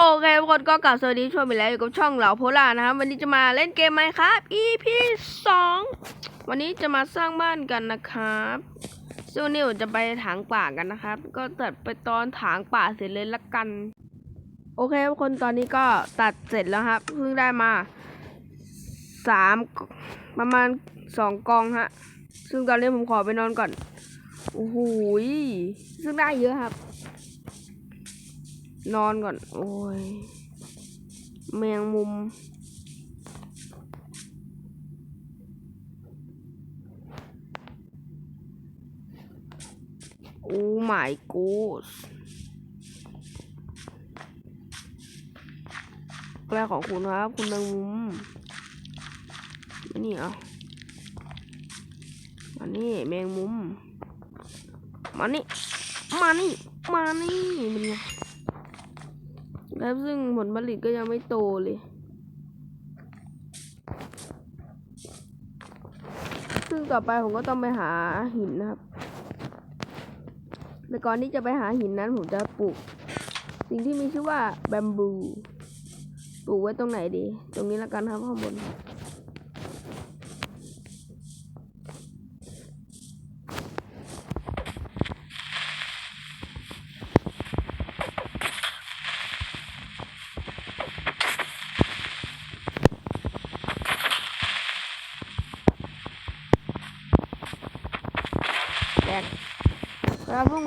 โอเคทุกคนก็กลับสวัสดีชวนไปแล้วอยู่กับช่องเหล่าโพล่านะครับ วันนี้จะมาเล่นเกมไหมครับ EP สองวันนี้จะมาสร้างบ้านกันนะครับซึ่งวันนี้ผมจะไปถางป่ากันนะครับ ก็ตัดไปตอนถางป่าเสร็จเลยละกัน โอเคทุกคนตอนนี้ก็ตัดเสร็จแล้วครับเพิ่งได้มาสามประมาณสองกองฮะซึ่งตอนนี้ผมขอไปนอนก่อนโอ้โหยซึ่งได้เยอะครับ นอนก่อน โอ้ย แมงมุม โอ้ my god แกลของคุณครับ คุณแมงมุมนี่เหรอมานี่แมงมุม มานี่ มานี่ มานี่เป็นไง แล้วซึ่งผลผลิตก็ยังไม่โตเลย ซึ่งต่อไปผมก็ต้องไปหาหินนะครับ แต่ก่อนที่จะไปหาหินนั้นผมจะปลูก สิ่งที่มีชื่อว่าแบมบู ปลูกไว้ตรงไหนดี ตรงนี้ละกันครับข้างบน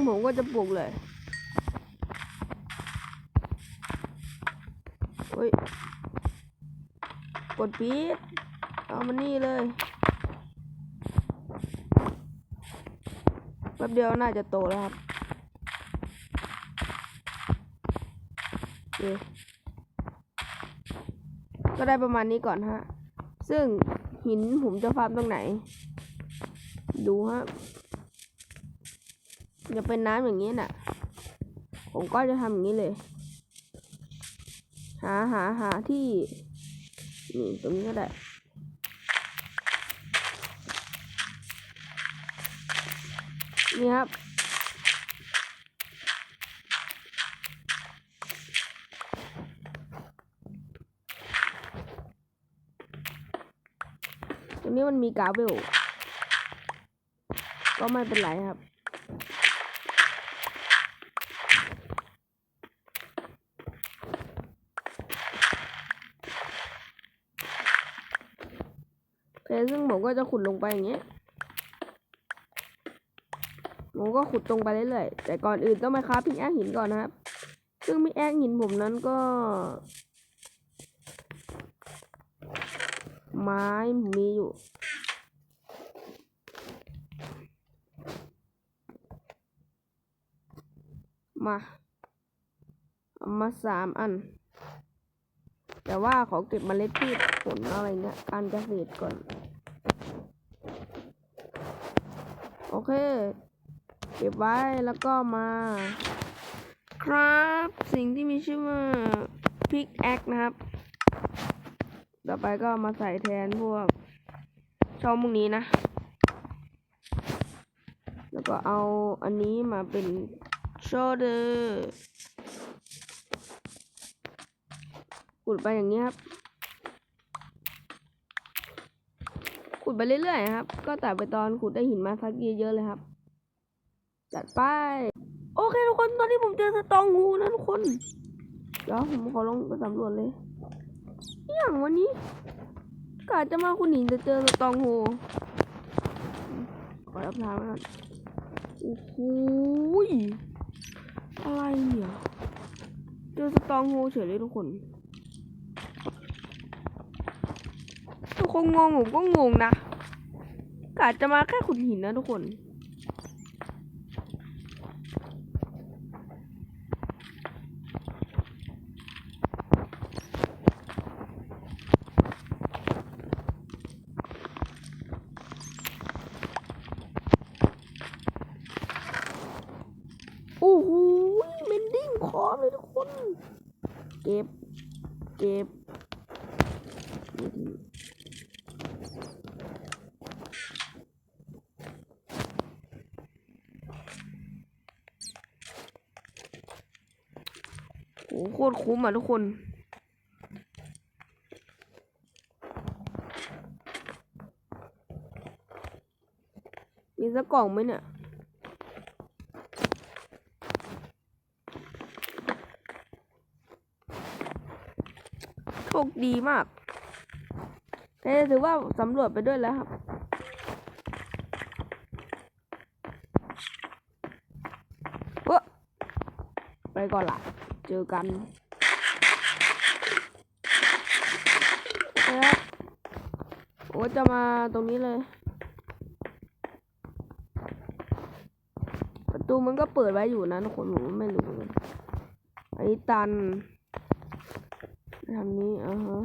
ผมก็จะปลูกเลยโอ้ย กดปีดเอามานี่เลยแป๊บเดียวน่าจะโตแล้วครับโอเคก็ได้ประมาณนี้ก่อนฮะ ซึ่งหินผมจะฟาร์มตรงไหน ดูฮะ จะเป็นน้ำอย่างนี้น่ะ ผมก็จะทำอย่างนี้เลย หาหาหาที่ นี่ตรงนี้ก็ได้นี่ครับตรงนี้มันมีกาเวลก็ไม่เป็นไรครับ โอเค ซึ่งผมก็จะขุดลงไปอย่างเงี้ยผมก็ขุดตรงไปเรื่อยๆแต่ก่อนอื่นต้องไปค้าพิกแอคหินก่อนนะครับ ซึ่งพิกแอคหินผมนั้นก็ ไม้มีอยู่มาเอามาสามอัน แต่ว่าขอเก็บเมล็ดพืชผลอะไรเงี้ยการเกษตรก่อน โอเค เก็บไว้แล้วก็มา ครับสิ่งที่มีชื่อว่าพิกแอคนะครับ ต่อไปก็มาใส่แทนพวกช่องพวกนี้นะ แล้วก็เอาอันนี้มาเป็นโชเดอร์ขุดไปอย่างนี้ครับ ขุดไปเรื่อยๆครับ ก็แต่ไปตอนขุดได้หินมาสักเยอะๆเลยครับ จัดไป โอเคทุกคน ตอนนี้ผมเจอสตองงูนะทุกคน เดี๋ยวผมขอลงไปสำรวจเลย อย่างวันนี้กาจะมาคุณหินจะเจอสตองโฮขอรับทางแล้วกันโอ้โหอะไรเนี่ย เจอสตองโฮเฉยเลยทุกคนทุกคนงงผมก็งงนะ กาจะมาแค่ขุดหินนะทุกคน โอ้โหเมนดิ้งคอเลยทุกคน เก็บ เก็บโอ้โห ตรคุ้มอะทุกคน มีสักกล่องไหมเนี่ยโชคดีมากแต่ถือว่าสำรวจไปด้วยแล้วครับไปก่อนละ เจอกันครับโอ้จะมาตรงนี้เลย ประตูมันก็เปิดไว้อยู่นะทุกคนผมไม่รู้เหมือนกันนี้ตันทางนี้อ่าฮะ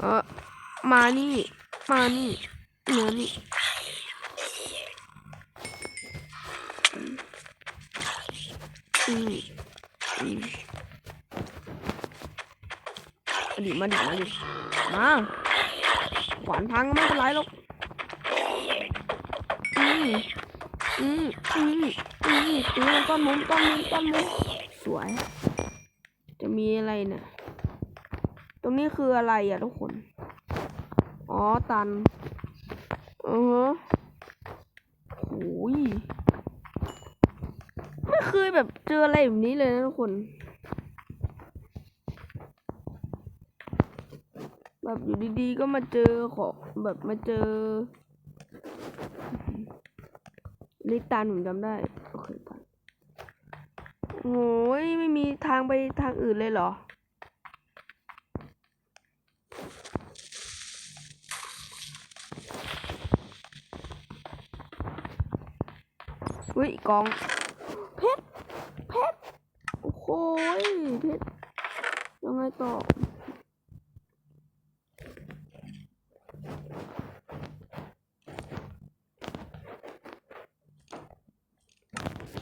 เออมานี่ มานี่ มานี่อืมอืมาดิมาดิมาดิมาขวานพังก็ไม่เป็นไรหรอกอืมอืมอืมอืมตีมันก้นมุนก้นมุนก้นมุนสวย จะมีอะไรเนี่ย ตรงนี้คืออะไรอะทุกคน อ๋อ ตัน อือฮะโอ้ยไม่เคยแบบเจออะไรแบบนี้เลยนะทุกคน แบบอยู่ดีๆก็มาเจอของแบบมาเจอลิตันผมจำได้ โอเคตันโอ้ยไม่มีทางไปทางอื่นเลยเหรอ อุ้ยกอง เพชร เพชร โอ้โหเพชร ยังไงต่อ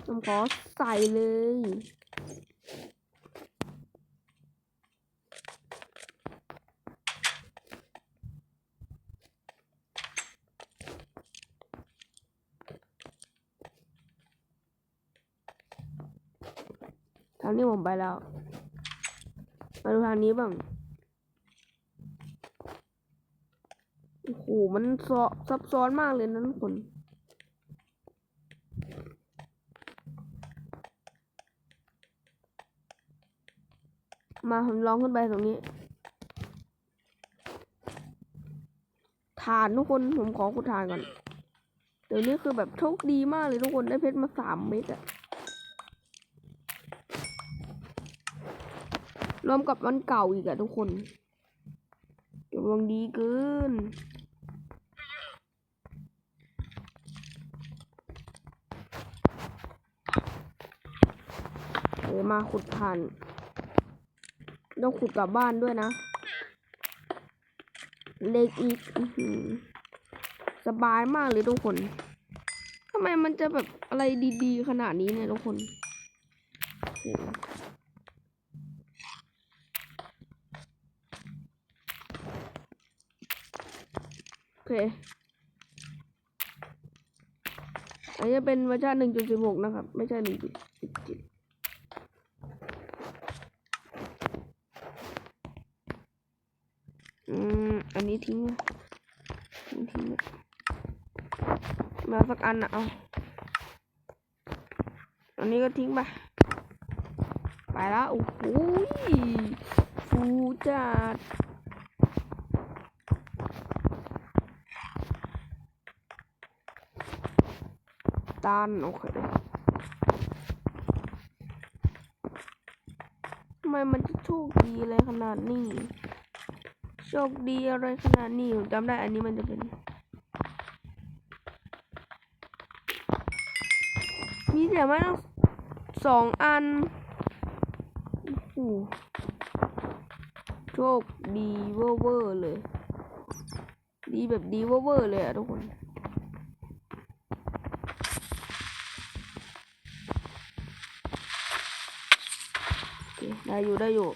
ผมขอใส่เลยางนี้ผมไปแล้ว มาดูทางนี้บ้าง โอ้โห มันซอซับซ้อนมากเลยนะทุกคน มาผมลองขึ้นไปตรงนี้ ฐานทุกคน ผมขอขุดฐานก่อน เดี๋ยวนี้คือแบบโชคดีมากเลยทุกคนได้เพชรมาสามเม็ดอะ วมกับวันเก่าอีกอะทุกคนกำลังดีเกินเดี๋ยวมาขุดฐานต้องขุดกลับบ้านด้วยนะ เล็กอีกสบายมากเลยทุกคนทำไมมันจะแบบอะไรดีๆขนาดนี้เนี่ยทุกคน เคอันนี้เป็นเวอร์ชัน1.16นะครับ ไม่ใช่1.17อืม อันนี้ทิ้งทิ้งทิ้งไว้มาสักอันนะเอา อันนี้ก็ทิ้งไป ไปแล้ว โอ้โหฟูจัด ตันโอเคทำไมมันจะโชคดีอะไรขนาดนี้ โชคดีอะไรขนาดนี้ผมจำได้อันนี้มันจะเป็น มีแต่ไม่ต้องสองอันโอ้โหโชคดีเวอร์เวอร์เลย ดีแบบดีเวอร์เวอร์เลยอะทุกคน ได้อยู่ได้อยู่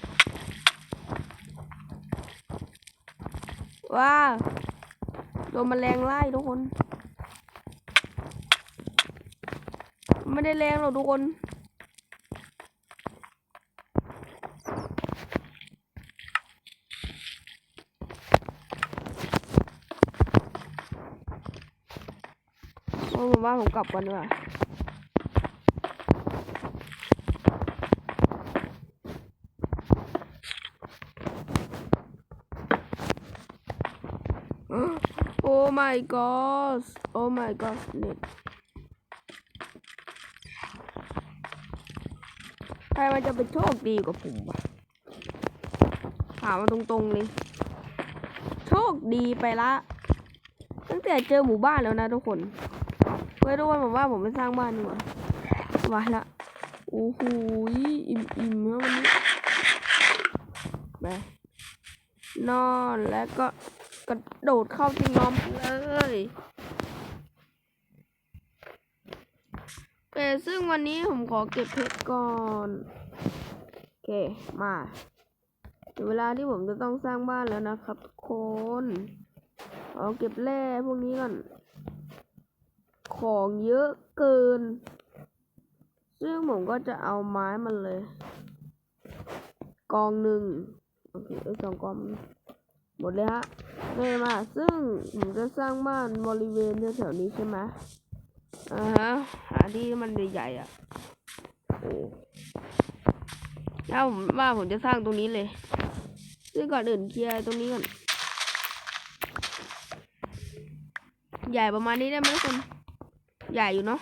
ว้าโดนแมลงไล่ทุกคน ไม่ได้แรงหรอกทุกคนผมว่าผมกลับก่อนดีกว่า my god โอ้ my god เน็ตใครมันจะเป็นโชคดีกว่าผมวะถามมาตรงๆเลย โชคดีไปละ ตั้งแต่เจอหมู่บ้านแล้วนะทุกคนเฮ้ยทุกคนผมว่าผมไปสร้างบ้านดีกว่าวาละโอ้โหอิ่มอิ่มๆแล้ววันนี้ไปนอนแล้วก็ โดดเข้าที่นอนเลยโอเคซึ่งวันนี้ผมขอเก็บเพชรก่อน โอเค มาถึงเวลาที่ผมจะต้องสร้างบ้านแล้วนะครับทุกคน เอาเก็บแร่พวกนี้ก่อน ของเยอะเกิน ซึ่งผมก็จะเอาไม้มันเลย กองหนึ่งโอเคสองกอง หมดเลยฮะเลยมาซึ่งผมจะสร้างบ้านบริเวณแถวๆนี้ใช่ไหมอ่าฮะหาที่มันใหญ่ๆอะโอ้ถ้าผมว่าผมจะสร้างตรงนี้เลย ซึ่งก่อนอื่นเคลียร์ตรงนี้ก่อน ใหญ่ประมาณนี้ได้ไหมทุกคน ใหญ่อยู่เนาะ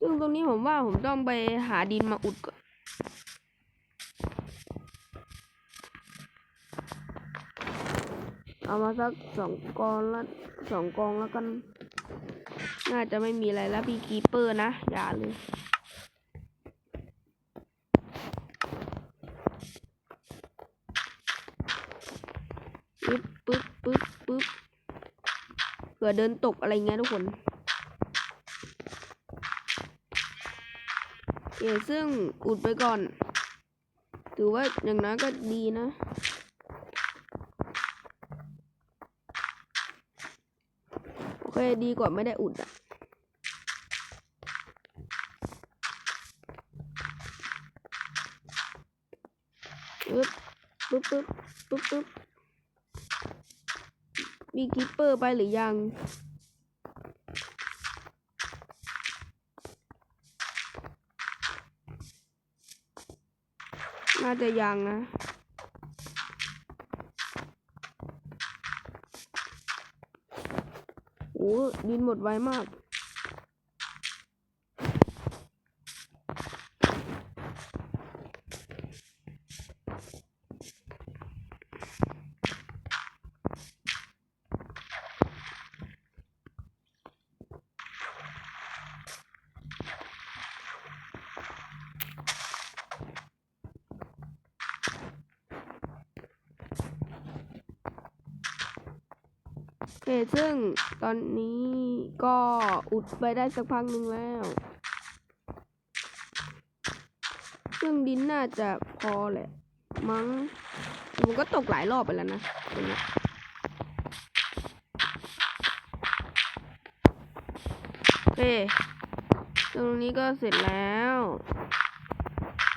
ซึ่งตรงนี้ผมว่าผมต้องไปหาดินมาอุดก่อน เอามาสักสองกองละสองกองแล้วกัน น่าจะไม่มีอะไรแล้วพี่คีเปอร์นะ อย่าเลยปึ๊บปึ๊บปึ๊บปึ๊บเผื่อเดินตกอะไรเงี้ยทุกคนเอซึ่งอุดไปก่อน ถือว่าอย่างน้อยก็ดีนะ โอเคดีกว่าไม่ได้อุดอะปึ๊บปึ๊บปึ๊บปึ๊บปึ๊บมีกิปเปอร์ไปหรือยังน่าจะยังนะ อ้ดินหมดไวมาก เค ซึ่งตอนนี้ก็อุดไปได้สักพักหนึ่งแล้ว ซึ่งดินน่าจะพอแหละ มั้งมันก็ตกหลายรอบไปแล้วนะตรงเนี้โอเค ตรงนี้ก็เสร็จแล้ว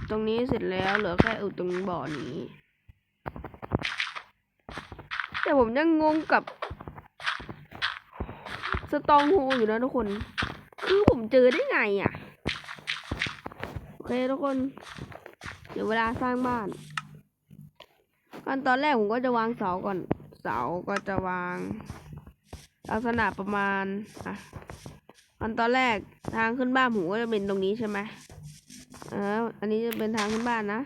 ตรงนี้เสร็จแล้วเหลือแค่อุดตรงบ่อนี้ แต่ผมยังงงกับ ตองโฮอยู่นะทุกคน คือผมเจอได้ไงอะ โอเคทุกคน เดี๋ยวเวลาสร้างบ้านขั้นตอนแรกผมก็จะวางเสาก่อน เสาก็จะวาง ลักษณะประมาณอะขั้นตอนแรกทางขึ้นบ้านผมก็จะเป็นตรงนี้ใช่ไหมเอออันนี้จะเป็นทางขึ้นบ้านนะ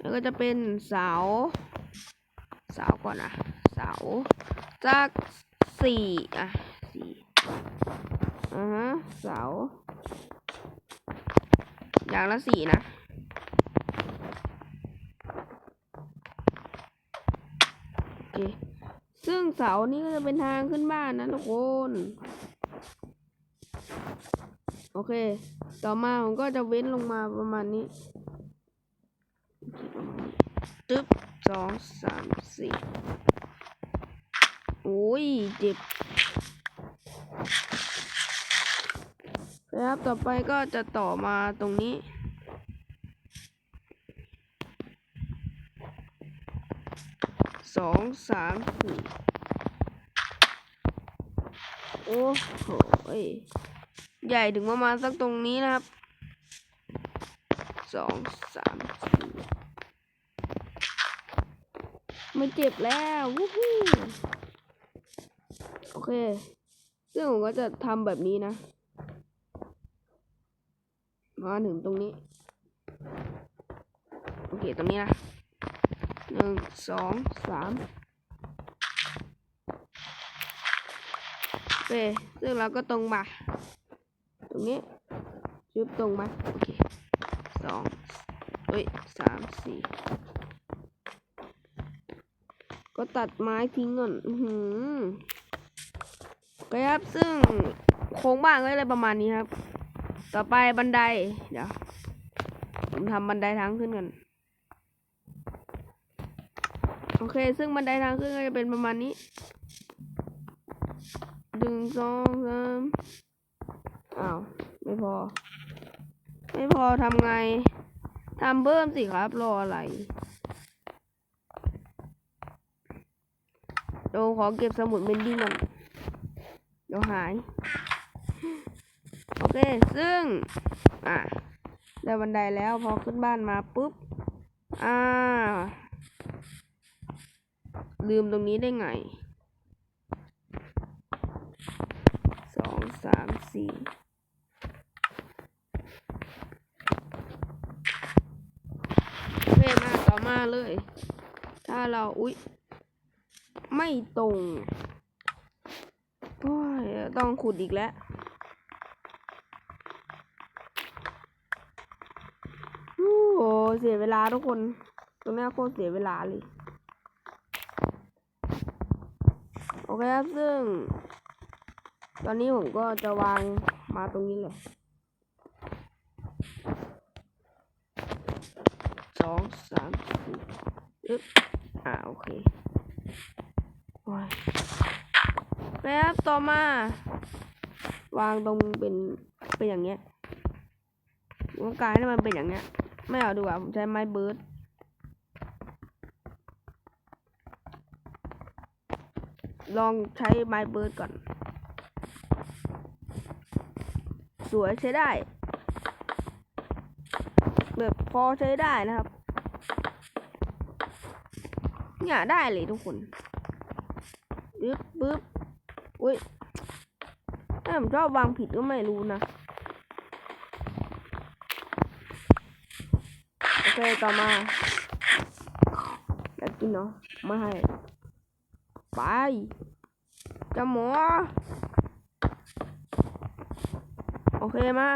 แล้วก็จะเป็นเสา เสาก่อนนะ เสาจากสี่อะ สี่อ่าฮะเสาอย่างละสี่นะโอเคซึ่งเสานี้ก็จะเป็นทางขึ้นบ้านนะทุกคนโอเค ต่อมาผมก็จะเว้นลงมาประมาณนี้โอเคประมาณนี้ตึ๊บสองสามสี่โอ้ยเจ็บ นะครับต่อไปก็จะต่อมาตรงนี้ สองสามสี่โอ้โหใหญ่ถึงประมาณสักตรงนี้นะครับสองสามสี่ไม่เจ็บแล้ววู้ฮู้โอเค ซึ่งผมก็จะทำแบบนี้นะ มาถึงตรงนี้ โอเค ตรงนี้นะหนึ่งสองสามโอเคซึ่งเราก็ตรงมา ตรงนี้ชุบตรงมา โอเคสองเอ้ยสามสี่ก็ตัดไม้ทิ้งก่อนอือหือโอเครับ ซึ่งโครงบ้านก็เลยประมาณนี้ครับ ต่อไปบันได เดี๋ยว ผมทำบันไดทางขึ้นกัน โอเค ซึ่งบันไดทางขึ้นก็จะเป็นประมาณนี้หนึ่งสองสามอ้าว ไม่พอ ไม่พอทำไงทำเพิ่มสิครับ รออะไรเดี๋ยวขอเก็บสมุดเมนดิ้งก่อนเดี๋ยวหาย เค ซึ่ง อะได้บันไดแล้วพอขึ้นบ้านมาปุ๊บ อ่า ลืมตรงนี้ได้ไงสองสามสี่โอเคมาต่อมาเลย ถ้าเราอุ๊ย ไม่ตรงโอ้ยต้องขุดอีกแล้ว โอ้โห เสียเวลาทุกคนตรงนี้โคตรเสียเวลาเลย โอเคครับซึ่ง ตอนนี้ผมก็จะวางมาตรงนี้เลยสองสามสี่อึ๊บอ่าโอเคโอ้ยแล้วต่อมา วางตรงเป็นเป็นอย่างเงี้ยต้องการให้มันเป็นอย่างเงี้ย ไม่เอาดีกว่าผมใช้ไม้เบิร์ดลองใช้ไม้เบิร์ดก่อน สวยใช้ได้ แบบพอใช้ได้นะครับ เนี่ยได้เลยทุกคนปึ๊บปึ๊บอุ้ยถ้าผมชอบวางผิดก็ไม่รู้นะ โอ เคต่อมาอยากกินเนาะไม่ให้ ไปจะหมอ โอเคมา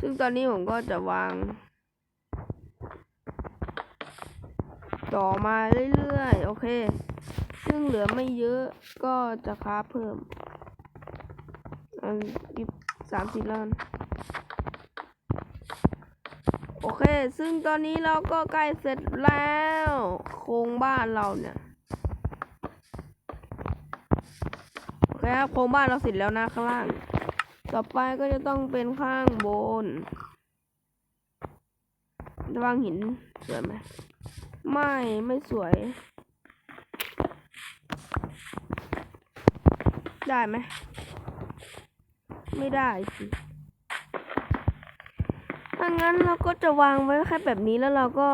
ซึ่งตอนนี้ผมก็จะวาง ต่อมาเรื่อยๆ โอเค ซึ่งเหลือไม่เยอะก็จะค้าเพิ่ม อันยี่สามสิบล้วกัน คซึ่งตอนนี้เราก็ใกล้เสร็จแล้ว โครงบ้านเราเนี่ยโอเครับโครงบ้านเราเสร็จแล้วนะข้างล่าง ต่อไปก็จะต้องเป็นข้างบนระวางหินสวยไหมไม่ไม่สวย ได้ไหมไม่ได้สิ ถ้างั้นเราก็จะวางไว้แค่แบบนี้แล้วเราก็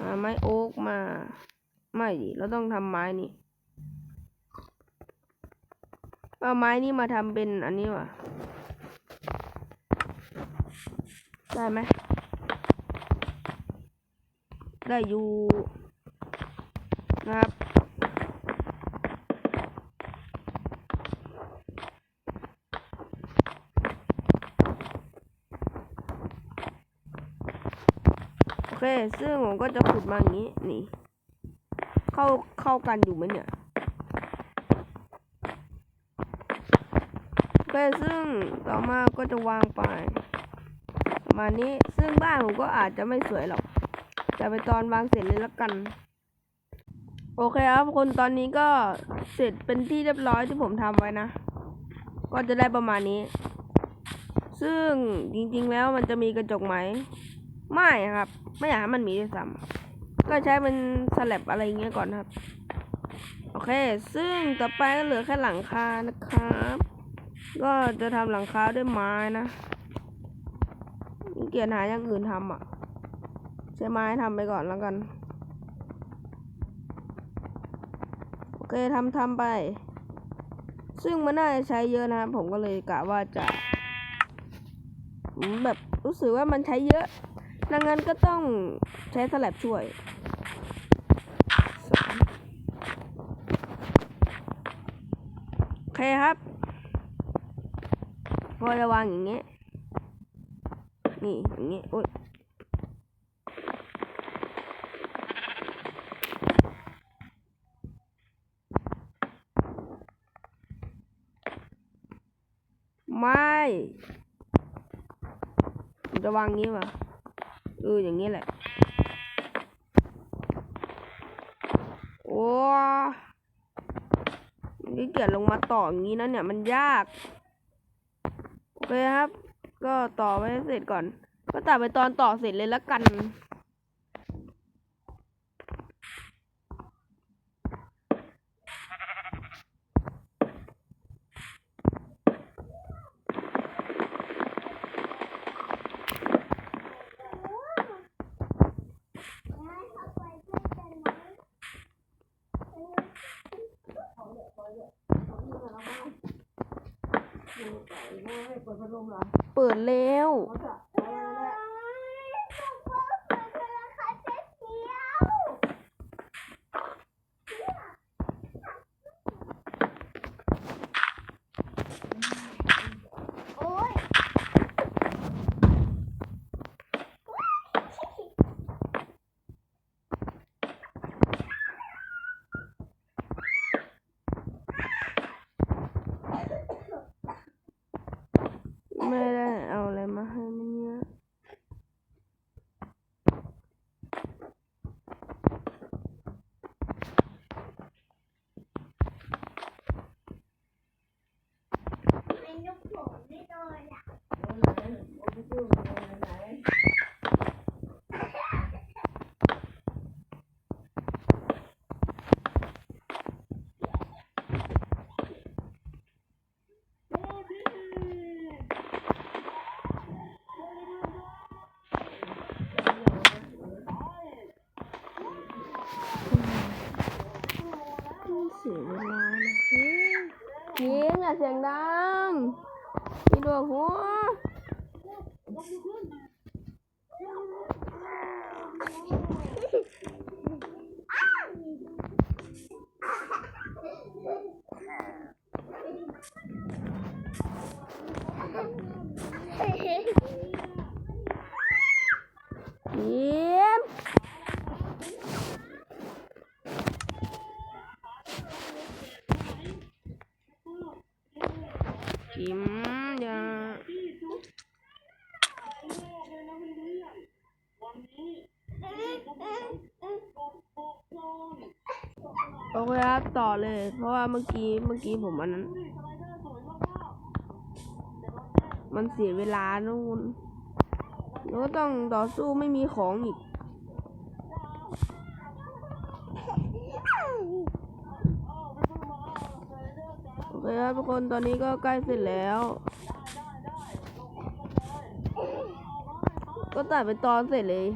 หาไม้โอ๊กมา ไม่ดิเราต้องทำไม้นี่เอาไม้นี่มาทำเป็นอันนี้ว่ะได้ไหมได้อยู่นะครับ โอ เค ซึ่งผมก็จะขุดมาอย่างนี้ นี่ เข้าเข้ากันอยู่ไหมเนี่ย โอเค ซึ่งต่อมาก็จะวางไป มานี้ ซึ่งบ้านผมก็อาจจะไม่สวยหรอก จะไปตอนวางเสร็จเลยละกัน โอเคครับคนตอนนี้ก็เสร็จเป็นที่เรียบร้อยที่ผมทำไว้นะ ก็จะได้ประมาณนี้ซึ่งจริงๆแล้วมันจะมีกระจกไหม ไม่ครับ ไม่อยากให้มันมีด้วยซ้ำก็ใช้เป็นสลับอะไรเงี้ยก่อนครับ โอเค ซึ่งต่อไปก็เหลือแค่หลังคานะครับ ก็จะทำหลังคาด้วยไม้นะเกียจหาอย่างอื่นทำอะ ใช้ไม้ทำไปก่อนแล้วกัน โอเคทำทำไป ซึ่งมันน่าจะใช้เยอะนะครับผมก็เลยกะว่าจะ แบบรู้สึกว่ามันใช้เยอะ ดังนั้นก็ต้องใช้สลับช่วยโอเคครับก็จะวางอย่างเงี้ยนี่อย่างเงี้ยโอ้ยไม่จะวางงี้วะ อออย่างนี้แหละ โอ้นี่เกียจลงมาต่ออย่างนี้นะเนี่ยมันยากโอเคครับ ก็ต่อไปเสร็จก่อน ก็ตัดไปตอนต่อเสร็จเลยละกันิมยาโอเคครับ ต่อเลย เพราะว่าเมื่อกี้เมื่อกี้ผมอันนั้น มันเสียเวลานู่นแล้วก็ต้องต่อสู้ไม่มีของอีก โอเคนตอนนี้ก็ใกล้เสร็จแล้ว ก็ตัดไปตอนเสร็จเลย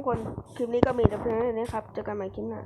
ทุกคน คลิปนี้ก็มีแต่เพียงเท่านี้ครับ เจอกันใหม่คลิปหน้า